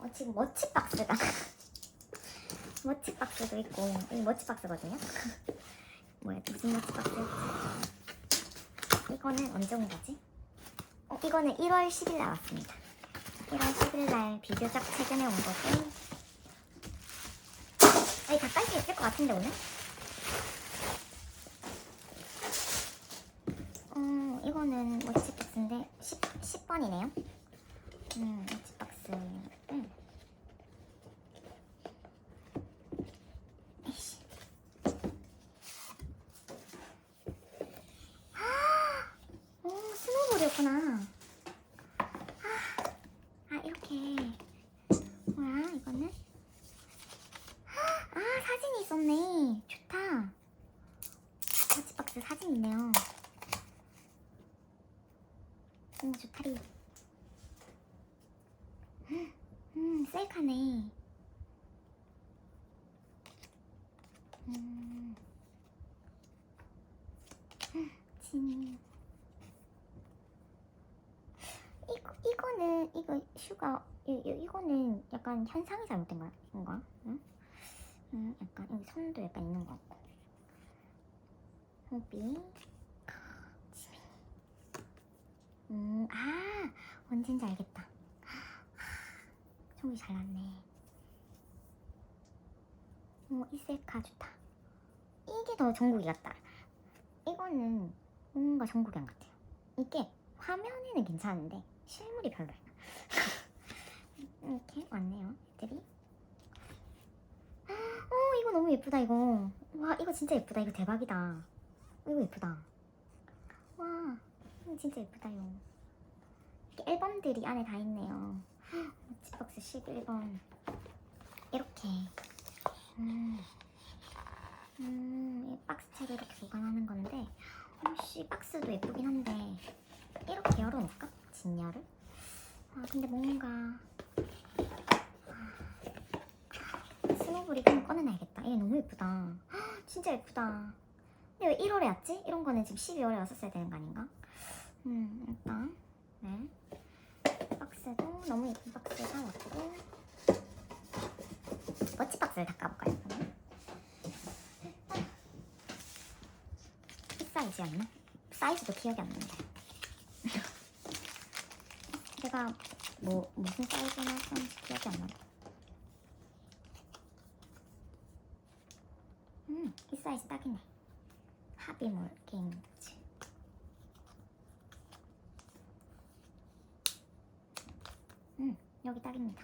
어, 지금 머치 박스가 머치 박스도 있고 이 머치 박스거든요. 뭐야 무슨 머치 박스였지? 이거는 언제 온 거지? 어, 이거는 1월 10일 나왔습니다. 1월 10일 날 비교적 최근에 온 거고 깔수 있을 것 같은데 오늘? 어, 이거는 머치 박스인데 10, 10번이네요. 음, 머치 박스. 음. 에이씨. 오, 스노볼이었구나. 아, 아, 이렇게. 뭐야, 이거는? 아, 사진이 있었네. 좋다. 머치박스 사진 있네요. 오, 좋다리. 음, 셀카네. 음. 진. 이거 이거는 이거 슈가 이, 이 이거는 약간 현상이 잘못된 거야? 뭔가? 응? 응, 약간 여기 선도 약간 있는 것 같고. 호비. 음, 아, 언젠지 알겠다. 총이 잘 났네. 어, 이 셀카 좋다. 이게 더 전국이 같다. 이거는 뭔가 전국이 안 같아요. 이게 화면에는 괜찮은데 실물이 별로야. 이렇게 왔네요, 애들이. 어, 이거 너무 예쁘다, 이거. 와, 이거 진짜 예쁘다. 이거 대박이다. 이거 예쁘다. 와, 진짜 예쁘다요. 이렇게 앨범들이 안에 다 있네요. 지박스 11번. 이렇게. 음. 음, 이 박스채로 이렇게 보관하는 건데, 혹시 박스도 예쁘긴 한데, 이렇게 열어놓을까? 진열을? 아, 근데 뭔가. 아, 스노볼이 그냥 꺼내놔야겠다. 얘 너무 예쁘다. 헉, 진짜 예쁘다. 근데 왜 1월에 왔지? 이런 거는 지금 12월에 왔었어야 되는 거 아닌가? 음, 일단, 네. 박스도 너무 예쁜 박스 사왔고, 머치 박스를 닦아볼까요? 그러면? 이 사이즈였나? 사이즈도 기억이 안 나는데. 제가 뭐 무슨 사이즈나 썼는지 기억이 안. 음, 이 사이즈 딱이네. 하비몰 게임즈. 음, 여기 딱입니다.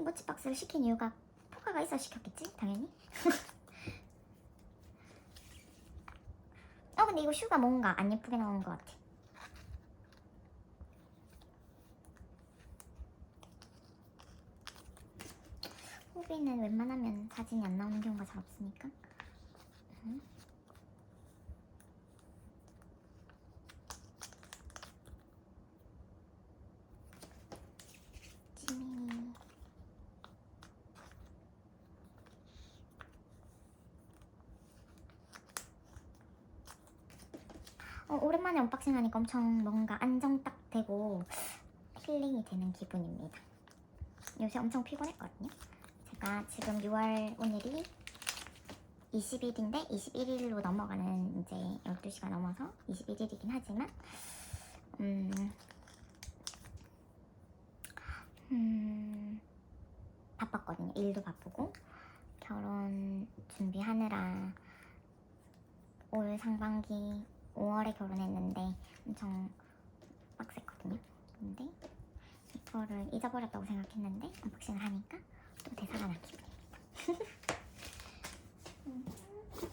이 모치 박스를 시킨 이유가 포카가 있어 시켰겠지? 당연히. 어 근데 이거 슈가 뭔가 안 예쁘게 나온 것 같아. 호비는 웬만하면 사진이 안 나오는 경우가 잘 없으니까. 음. 어, 오랜만에 언박싱 하니까 엄청 뭔가 안정 딱 되고 힐링이 되는 기분입니다. 요새 엄청 피곤했거든요. 제가 지금 6월 오늘이 20일인데 21일로 넘어가는 이제 12시가 넘어서 21일이긴 하지만 음, 음, 바빴거든요. 일도 바쁘고 결혼 준비하느라 올 상반기 5월에 결혼했는데 엄청 빡셌거든요. 근데 이거를 잊어버렸다고 생각했는데 언박싱을 하니까 또 되살아난 기분입니다.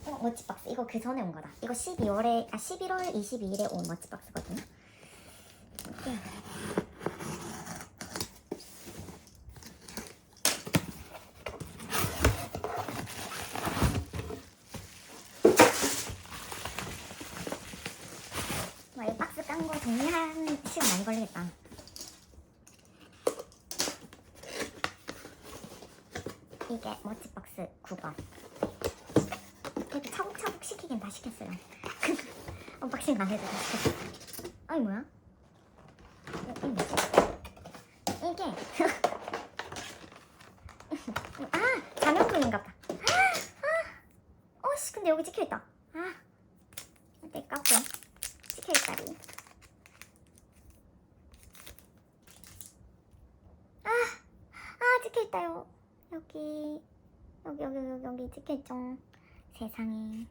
어, 머치박스. 이거 그 전에 온 거다. 이거 12월에, 아, 11월 22일에 온 머치박스거든요. 이게 와, 이 박스 걸리겠다. 이게 머치박스 9번. 그래도 차곡차곡 시키긴 다 시켰어요. 언박싱 안 해도 다 시켰어. 아니 뭐야? 어, 이게 뭐지? 이게 아 자명분인가 봐. 아, 어씨 근데 여기 찍혀 있다. 아, 내 까고 찍혀 있다리. 아, 아 찍혀 있다요. 여기 여기 여기 여기 여기 찍혀 있죠. 세상에.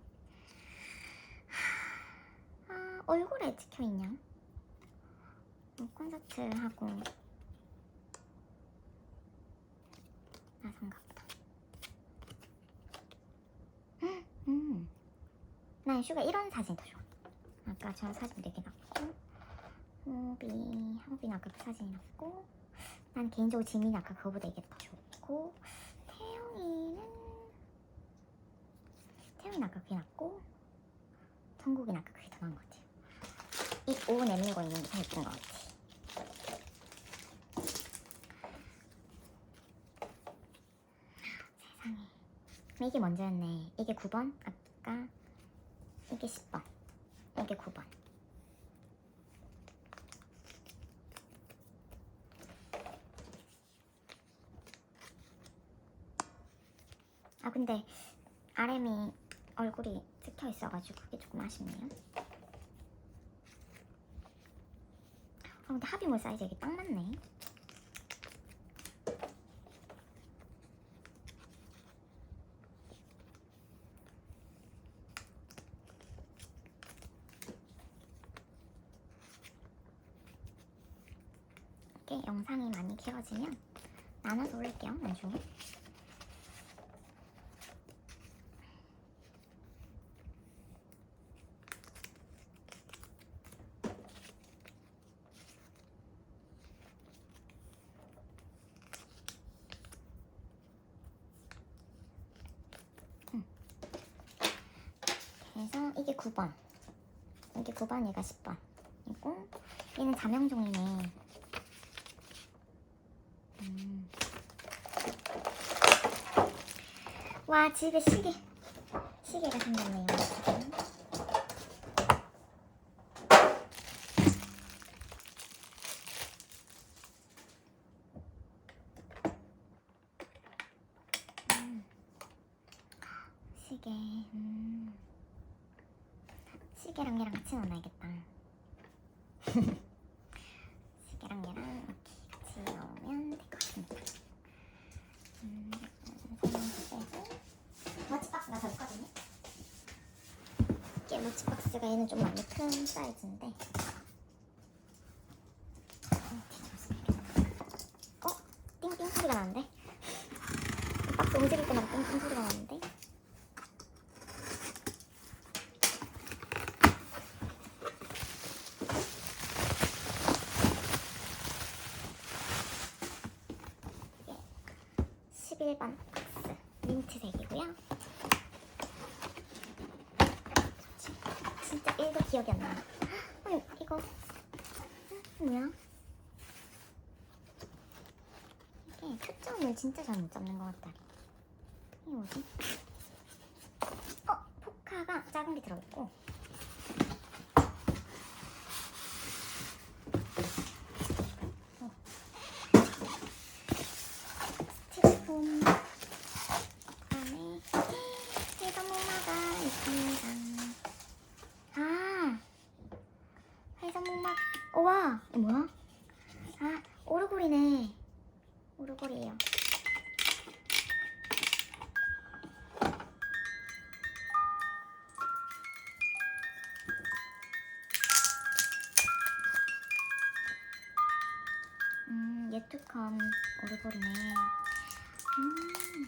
아 얼굴에 찍혀 있냐? 뭐 콘서트 하고 나선가 보다. 음. 난 슈가 이런 사진이 더 좋아. 아까 저 사진 4개 났고, 호비, 호비는 아까 그 사진이 났고, 난 개인적으로 지민이 아까 그거보다 이게 더 좋고, 태영이는, 태영이는 아까 그게 낫고, 성국이는 아까 그게 더 나은 것 같아요. 입오 내밀고 있는 게 더 예쁜 것 같아. 세 이게 먼저였네. 이게 9번? 아까 이게 10번. 이게 9번. 아 근데 RM이 얼굴이 찍혀 있어가지고 그게 조금 아쉽네요. 아 근데 합의물 사이즈 이게 딱 맞네. 영상이 많이 길어지면 나눠서 올릴게요 나중에. 음. 그래서 이게 9번. 이게 9번 얘가 10번. 이고 얘는 자명종이네 와 집에 시계 시계가 생겼네요 지금. 음. 시계 음. 시계랑 얘랑 같이 넣어놔야겠다 시계랑 얘랑 이렇게 같이 넣으면 될 것 같습니다. 음, 설명 빼고 머치박스가 더 있거든요. 이게 머치박스가 얘는 좀 많이 큰 사이즈인데 어, 뒤집어서 어? 띵띵 소리가 나는데? 박스 움직일 때마다 띵띵 소리가 나는데? 이게 11번 박스 민트색이고요. 진짜 1도 기억이 안 나. 이거 음, 뭐야? 이게 초점을 진짜 잘 못 잡는 것 같다. 이게 뭐지? 어 포카가 작은 게 들어있고. 음, 예투컴 오르골이네. 음.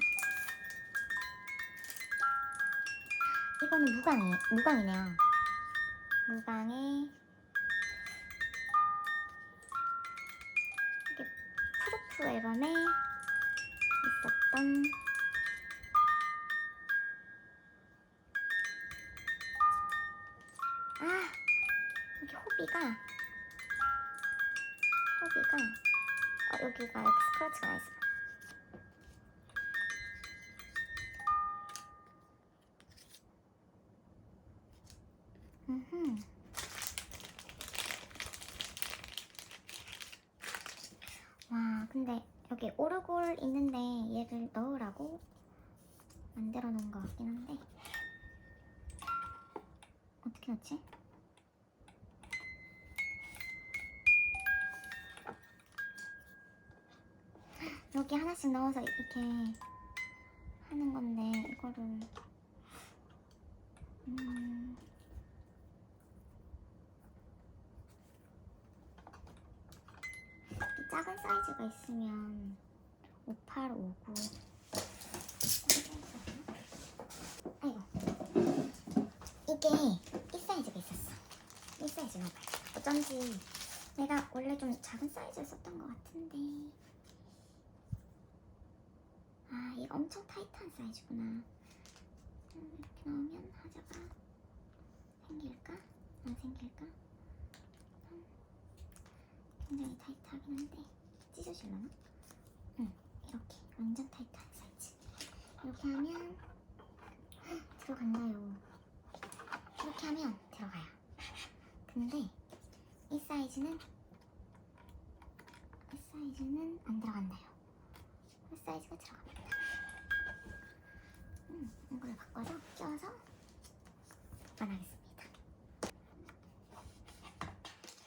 이거는 무광이, 무광이네요. 무광에 이게 프루프 앨범에 있었던 아 여기 호비가 호비가 어, 여기가 스크래치가 있어. 음. 와, 근데 여기 오르골 있는데 여기 하나씩 넣어서 이렇게 하는 건데 이거를. 음, 이 작은 사이즈가 있으면 58, 59 아이고. 이게 이 사이즈가 있었어. 이 사이즈나 봐요 어쩐지 내가 원래 좀 작은 사이즈를 썼던 것 같은데 아 이거 엄청 타이트한 사이즈구나 음, 이렇게 넣으면 하자가 생길까? 안 생길까? 음, 굉장히 타이트하긴 한데 찢어질려나? 응 이렇게 완전 타이트한 사이즈 이렇게 하면 헉, 들어간다요 이렇게 하면 들어가요 근데 이 사이즈는 이 사이즈는 안 들어간다요 이 사이즈가 들어갑니다. 음, 이걸 바꿔서 껴서 보관하겠습니다.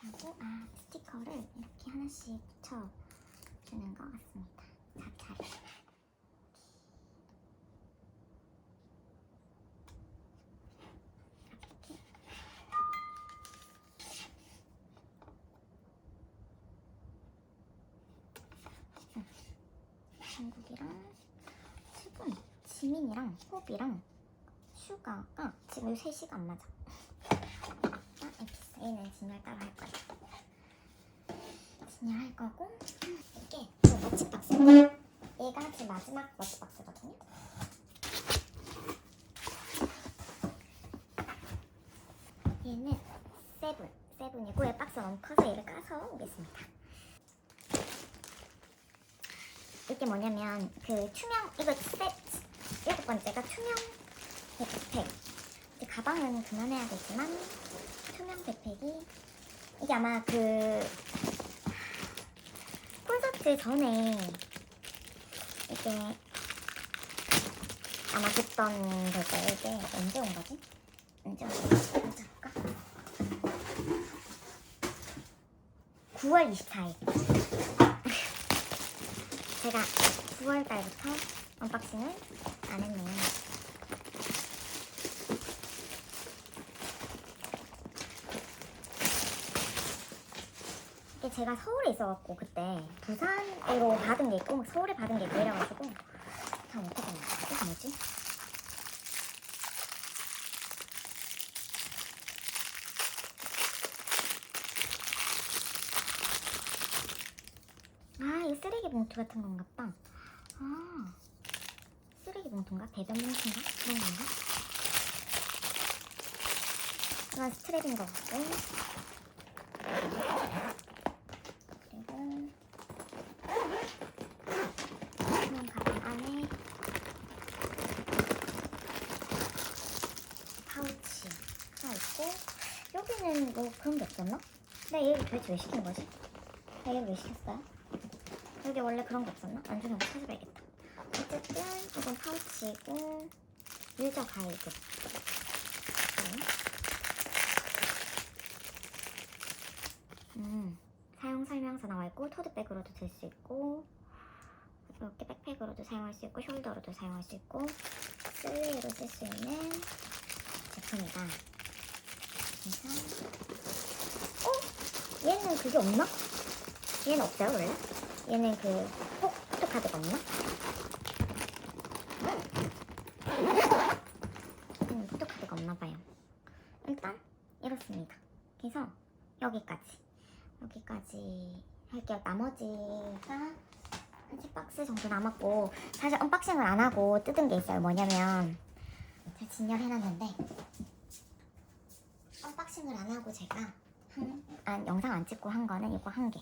하고 아 스티커를 이렇게 하나씩 붙여주는 것 같습니다. 자차례 한국이랑 수분, 지민이랑 호비랑 슈가가 지금 3시가 안 맞아. 아, 에피스. 얘는 진열 따로 할 거야. 진열 할 거고 이게 그 머치박스인데 얘가 지금 마지막 머치박스거든요. 얘는 세븐, 세븐이고 얘 박스가 너무 커서 얘를 까서 오겠습니다. 이게 뭐냐면 그 투명 이거 세 일곱 번째가 투명 백팩. 이제 가방은 그만해야겠지만 투명 백팩이 이게 아마 그 콘서트 전에 이게 아마 줬던 걸 거예요. 이게 언제 온 거지? 언제 온 거지? 언제 볼까? 9월 24일. 제가 9월 달부터 언박싱을 안 했네요. 이게 제가 서울에 있어갖고 그때 부산으로 받은 게 있고 서울에 받은 게 있고 이래가지고 참 어떡하냐 이게 뭐지? 아 이거 쓰레기 봉투 같은 건가 봐. 아 쓰레기 봉투인가? 배변 봉투인가? 그런 건가? 이건 스트랩인 것 같고 그리고 이건 가방 안에 파우치가 있고 여기는 뭐 그런 게 없었나? 나 얘를 도대체 왜 시킨 거지? 나 얘를 왜 시켰어요? 여기 원래 그런 거 없었나? 한번 찾아봐야겠다. 어쨌든 이건 파우치고 유저 가이드. 네. 음, 사용 설명서 나와 있고 토드백으로도 들 수 있고 이렇게 백팩으로도 사용할 수 있고 숄더로도 사용할 수 있고 슬리로 쓸 수 있는 제품이다. 그래서 어? 얘는 그게 없나? 얘는 없어요 원래? 얘는 그 포, 포토 카드가 없나? 얘는 포토 카드가 없나 봐요 일단 이렇습니다 그래서 여기까지 여기까지 할게요 나머지가 한 10박스 정도 남았고 사실 언박싱을 안 하고 뜯은 게 있어요 뭐냐면 제가 진열해놨는데 언박싱을 안 하고 제가 한, 아, 영상 안 찍고 한 거는 이거 한 개.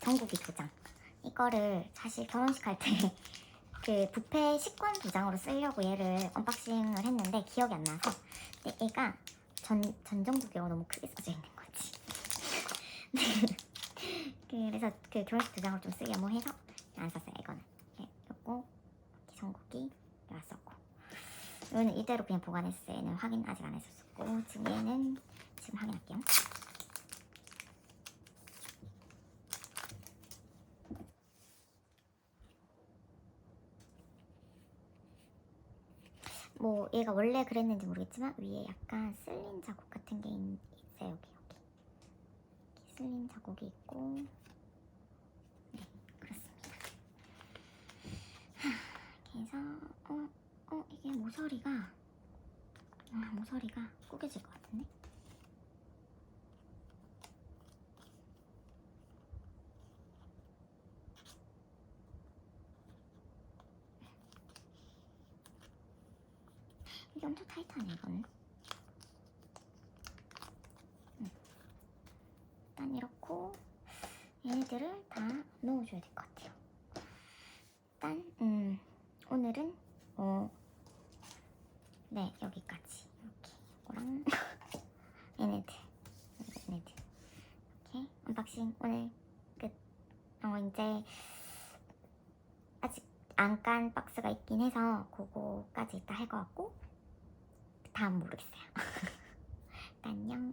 전국이 두 장. 이거를 사실 결혼식 할 때 그 뷔페 식권 두 장으로 쓰려고 얘를 언박싱을 했는데 기억이 안 나서 근데 얘가 전 전정국이라고 너무 크게 써져 있는 거지. 그래서 그 교환식 두 장을 좀 쓰게 뭐 해서 안 썼어요 이거는. 이렇게 전국이 왔었고. 이거는 이대로 그냥 보관했어요. 얘는 확인 아직 안 했었고 지금 얘는 지금 확인할게요. 뭐 얘가 원래 그랬는지 모르겠지만 위에 약간 쓸린 자국 같은 게 있, 있어요 여기 여기. 이렇게 쓸린 자국이 있고. 네 그렇습니다. 하, 그래서 어, 어 이게 모서리가 아 모서리가 구겨질 것 같은데 이게 엄청 타이트하네 이거는. 음. 일단 이렇고 얘네들을 다 넣어줘야 될 것 같아요. 일단 음 오늘은 어, 네 여기까지. 이렇게 이거랑 얘네들 얘네들. 이렇게 언박싱 오늘 끝. 어, 이제 아직 안 깐 박스가 있긴 해서 그거까지 이따 할 것 같고 다음 모르겠어요. 안녕.